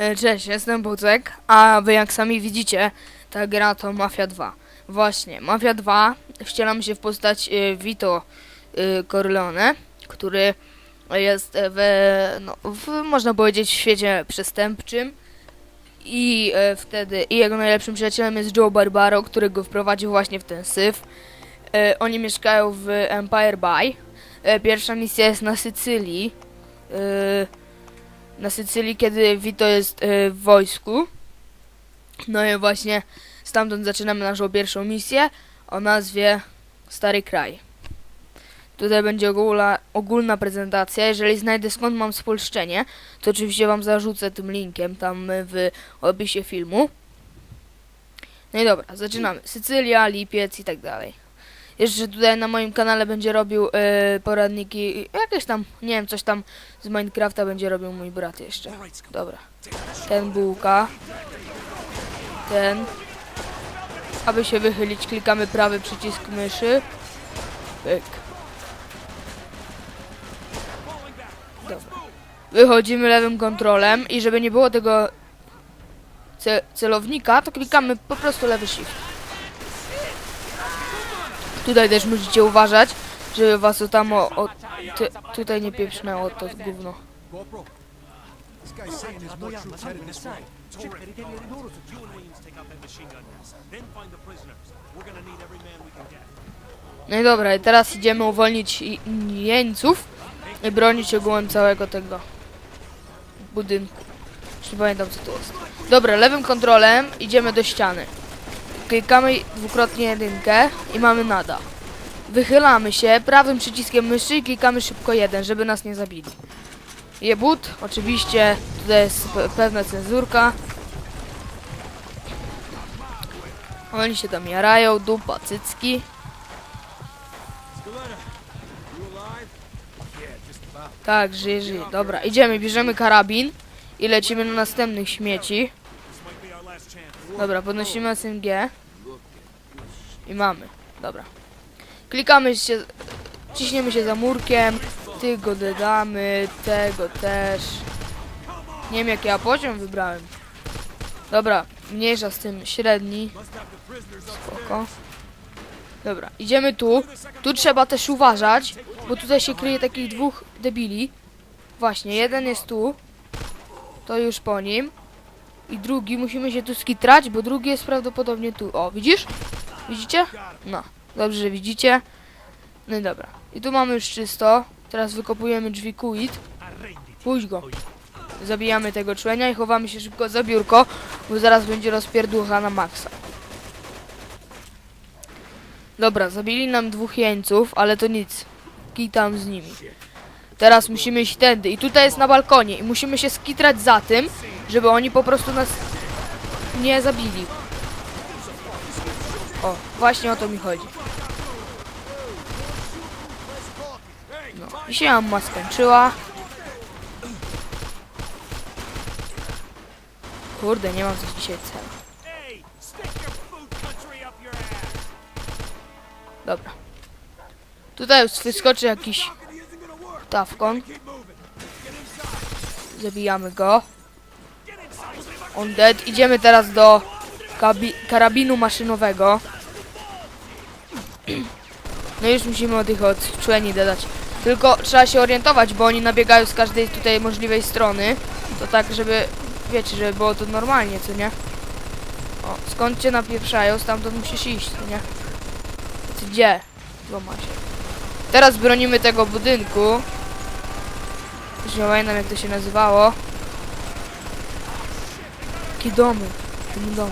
E, Cześć, jestem Bucek, a wy jak sami widzicie, ta gra to Mafia 2. Właśnie, Mafia 2 wcielam się w postać e, Vito e, Corleone, który jest w, no, w, można powiedzieć, w świecie przestępczym. I wtedy, i jego najlepszym przyjacielem jest Joe Barbaro, który go wprowadził właśnie w ten syf. Oni mieszkają w Empire Bay. Pierwsza misja jest na Sycylii. Na Sycylii, kiedy Vito jest e, w wojsku. No i właśnie stamtąd zaczynamy naszą pierwszą misję o nazwie Stary Kraj. Tutaj będzie ogólna prezentacja. Jeżeli znajdę skąd mam spolszczenie, to oczywiście wam zarzucę tym linkiem tam e, w opisie filmu. No i dobra, zaczynamy. Sycylia, Lipiec i tak dalej. Jeszcze tutaj na moim kanale będzie robił e, poradniki, jakieś tam, nie wiem, coś tam z Minecrafta będzie robił mój brat jeszcze. Dobra. Ten bułka. Ten. Aby się wychylić, klikamy prawy przycisk myszy. Pyk. Dobra. Wychodzimy lewym kontrolem i żeby nie było tego ce celownika, to klikamy po prostu lewy shift. Tutaj też musicie uważać, żeby was to tam o, o ty, tutaj nie pieprznęło to gówno. No i dobra, i teraz idziemy uwolnić jeńców i bronić ogółem całego tego budynku. Już nie pamiętam co to jest. Dobra, lewym kontrolem idziemy do ściany. Klikamy dwukrotnie jedynkę i mamy nada. Wychylamy się prawym przyciskiem myszy i klikamy szybko jeden, żeby nas nie zabili. Jebut, oczywiście tutaj jest pe- pewna cenzurka. Oni się tam jarają, dupa, cycki. Tak, żyje, żyje. Dobra, idziemy, bierzemy karabin i lecimy na następnych śmieci. Dobra, podnosimy SMG. I mamy. Dobra. Klikamy się, ciśniemy się za murkiem. Tego dodamy, tego też. Nie wiem jaki ja poziom wybrałem. Dobra, mniejsza z tym średni. Spoko. Dobra, idziemy tu. Tu trzeba też uważać, bo tutaj się kryje takich dwóch debili. Właśnie, jeden jest tu. To już po nim. I drugi musimy się tu skitrać, bo drugi jest prawdopodobnie tu. O, widzisz? Widzicie? No, dobrze, że widzicie. No i dobra. I tu mamy już czysto. Teraz wykopujemy drzwi kuit. Pójdź go. Zabijamy tego człenia i chowamy się szybko za biurko, bo zaraz będzie rozpierducha na maksa. Dobra, zabili nam dwóch jeńców, ale to nic. Kitam z nimi. Teraz musimy iść tędy i tutaj jest na balkonie i musimy się skitrać za tym, żeby oni po prostu nas nie zabili. O, właśnie o to mi chodzi. No, i się amma skończyła. Kurde, nie mam coś dzisiaj celu. Dobra. Tutaj już wyskoczy jakiś tawkon. Zabijamy go. On dead. Idziemy teraz do karabinu maszynowego. No już musimy od tych odczłeni dodać. Tylko trzeba się orientować, bo oni nabiegają z każdej tutaj możliwej strony. To tak, żeby, wiecie, żeby było to normalnie, co nie? O, skąd cię napieprzają, stamtąd musisz iść, co nie? Gdzie? Złama się. Teraz bronimy tego budynku. Nie pamiętam jak to się nazywało. Jakie domy? Ten dom.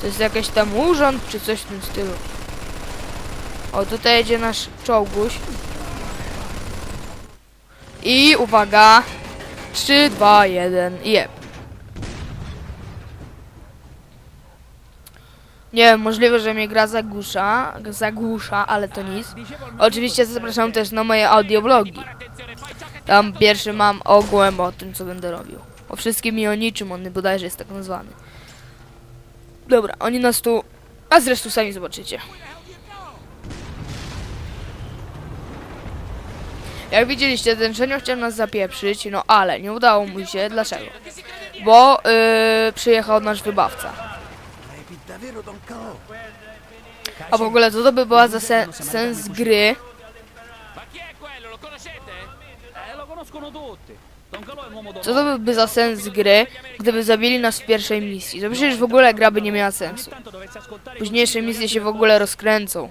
To jest jakiś tam urząd, czy coś w tym stylu. O, tutaj jedzie nasz czołguś. I uwaga. 3, 2, 1 i. Nie możliwe, że mnie gra zagłusza, zagłusza, ale to nic. Oczywiście zapraszam też na moje audioblogi. Tam pierwszy mam ogółem o tym, co będę robił. O wszystkim i o niczym, on bodajże jest tak nazwany. Dobra, oni nas tu... A zresztą sami zobaczycie. Jak widzieliście, ten Szenio chciał nas zapieprzyć, no ale nie udało mu się. Dlaczego? Bo yy, przyjechał nasz wybawca. A w ogóle co to by była za sen, sens gry? Co to byłby za sens gry, gdyby zabili nas w pierwszej misji? To przecież w ogóle gra by nie miała sensu. Późniejsze misje się w ogóle rozkręcą.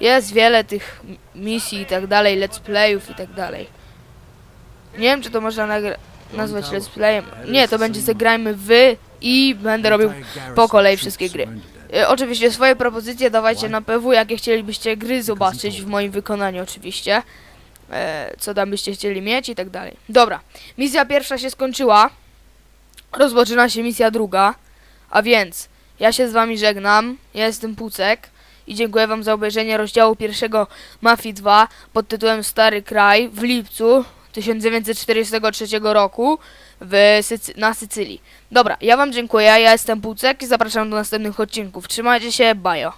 Jest wiele tych misji i tak dalej, let's playów i tak dalej. Nie wiem, czy to można nazwać let's playem. Nie, to będzie zagrajmy wy i będę robił po kolei wszystkie gry. E, Oczywiście swoje propozycje dawajcie na PW, jakie chcielibyście gry zobaczyć w moim wykonaniu oczywiście. E, co tam byście chcieli mieć i tak dalej. Dobra, misja pierwsza się skończyła. Rozpoczyna się misja druga. A więc, ja się z wami żegnam. Ja jestem Pucek. I dziękuję wam za obejrzenie rozdziału pierwszego Mafii 2 pod tytułem Stary Kraj w lipcu 1943 roku w Sycy- na Sycylii. Dobra, ja wam dziękuję, ja jestem Pucek i zapraszam do następnych odcinków. Trzymajcie się, bajo.